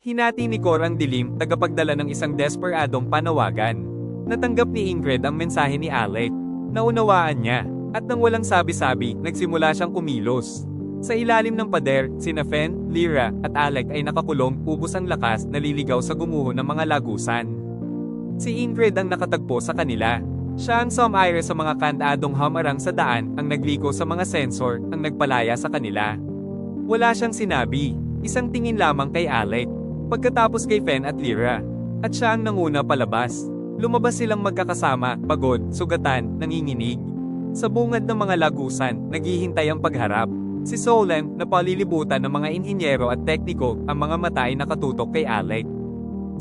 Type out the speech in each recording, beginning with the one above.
Hinati ni Cor ang dilim, tagapagdala ng isang desperadong panawagan. Natanggap ni Ingrid ang mensahe ni Alec. Naunawaan niya, at nang walang sabi-sabi, nagsimula siyang kumilos. Sa ilalim ng pader, sina Fen, Lyra, at Alec ay nakakulong, ubos ang lakas, naliligaw sa gumuho ng mga lagusan. Si Ingrid ang nakatagpo sa kanila. Siya ang sumire sa mga kandadong hamarang sa daan, ang nagliko sa mga sensor, ang nagpalaya sa kanila. Wala siyang sinabi, isang tingin lamang kay Alec. Pagkatapos kay Fen at Lyra. At siya ang nanguna palabas. Lumabas silang magkakasama, pagod, sugatan, nanginginig. Sa bungad ng mga lagusan, naghihintay ang pagharap. Si Solem, na palilibutan ng mga inhinyero at tekniko, ang mga mata ay nakatutok kay Alec.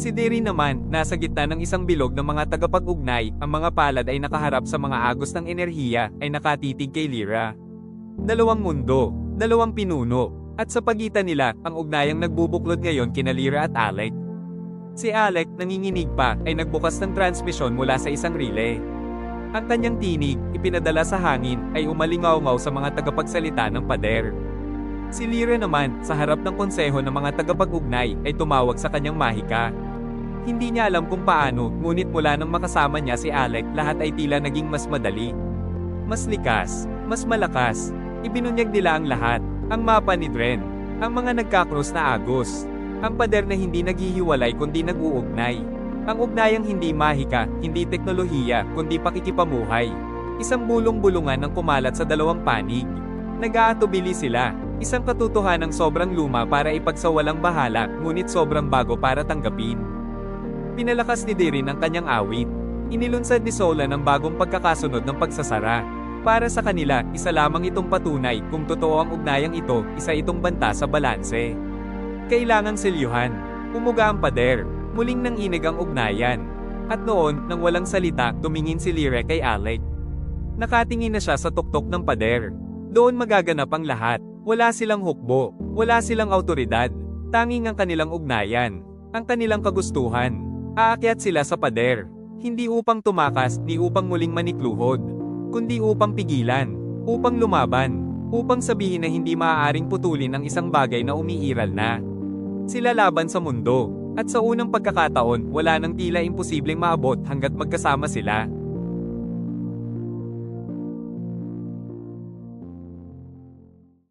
Si Diri naman, nasa gitna ng isang bilog ng mga tagapag-ugnay, ang mga palad ay nakaharap sa mga agos ng enerhiya, ay nakatitig kay Lyra. Dalawang mundo, dalawang pinuno, at sa pagitan nila, ang ugnayang nagbubuklod ngayon kina Lyra at Alec. Si Alec, nanginginig pa, ay nagbukas ng transmisyon mula sa isang relay. Ang kanyang tinig, ipinadala sa hangin, ay umalingaw-ngaw sa mga tagapagsalita ng pader. Si Lyra naman, sa harap ng konseho ng mga tagapag-ugnay, ay tumawag sa kanyang mahika. Hindi niya alam kung paano, ngunit mula nang makasama niya si Alec, lahat ay tila naging mas madali. Mas likas, mas malakas, ibinunyag nila ang lahat, ang mapa ni Dren, ang mga nagkakros na agos, ang pader na hindi naghihiwalay kundi nag-uugnay. Ang ugnayang hindi mahika, hindi teknolohiya, kundi pakikipamuhay. Isang bulong-bulungan ng kumalat sa dalawang panig. Nag-aatubili sila, isang katotohanang sobrang luma para ipagsawalang bahala, ngunit sobrang bago para tanggapin. Pinalakas ni Dirin ang kanyang awit. Inilunsad ni Sola ng bagong pagkakasunod ng pagsasara. Para sa kanila, isa lamang itong patunay kung totoo ang ugnayang ito, isa itong banta sa balanse. Kailangang selyuhan. Umuga ang pader. Muling nang inig ang ugnayan. At noon, nang walang salita, tumingin si Lyre kay Alec. Nakatingin na siya sa tuktok ng pader. Doon magaganap ang lahat. Wala silang hukbo. Wala silang autoridad. Tanging ang kanilang ugnayan. Ang kanilang kagustuhan. Aakyat sila sa pader. Hindi upang tumakas, ni upang muling manikluhod. Kundi upang pigilan. Upang lumaban. Upang sabihin na hindi maaaring putulin ang isang bagay na umiiral na. Sila laban sa mundo. At sa unang pagkakataon, wala nang tila imposibleng maabot hanggat magkasama sila.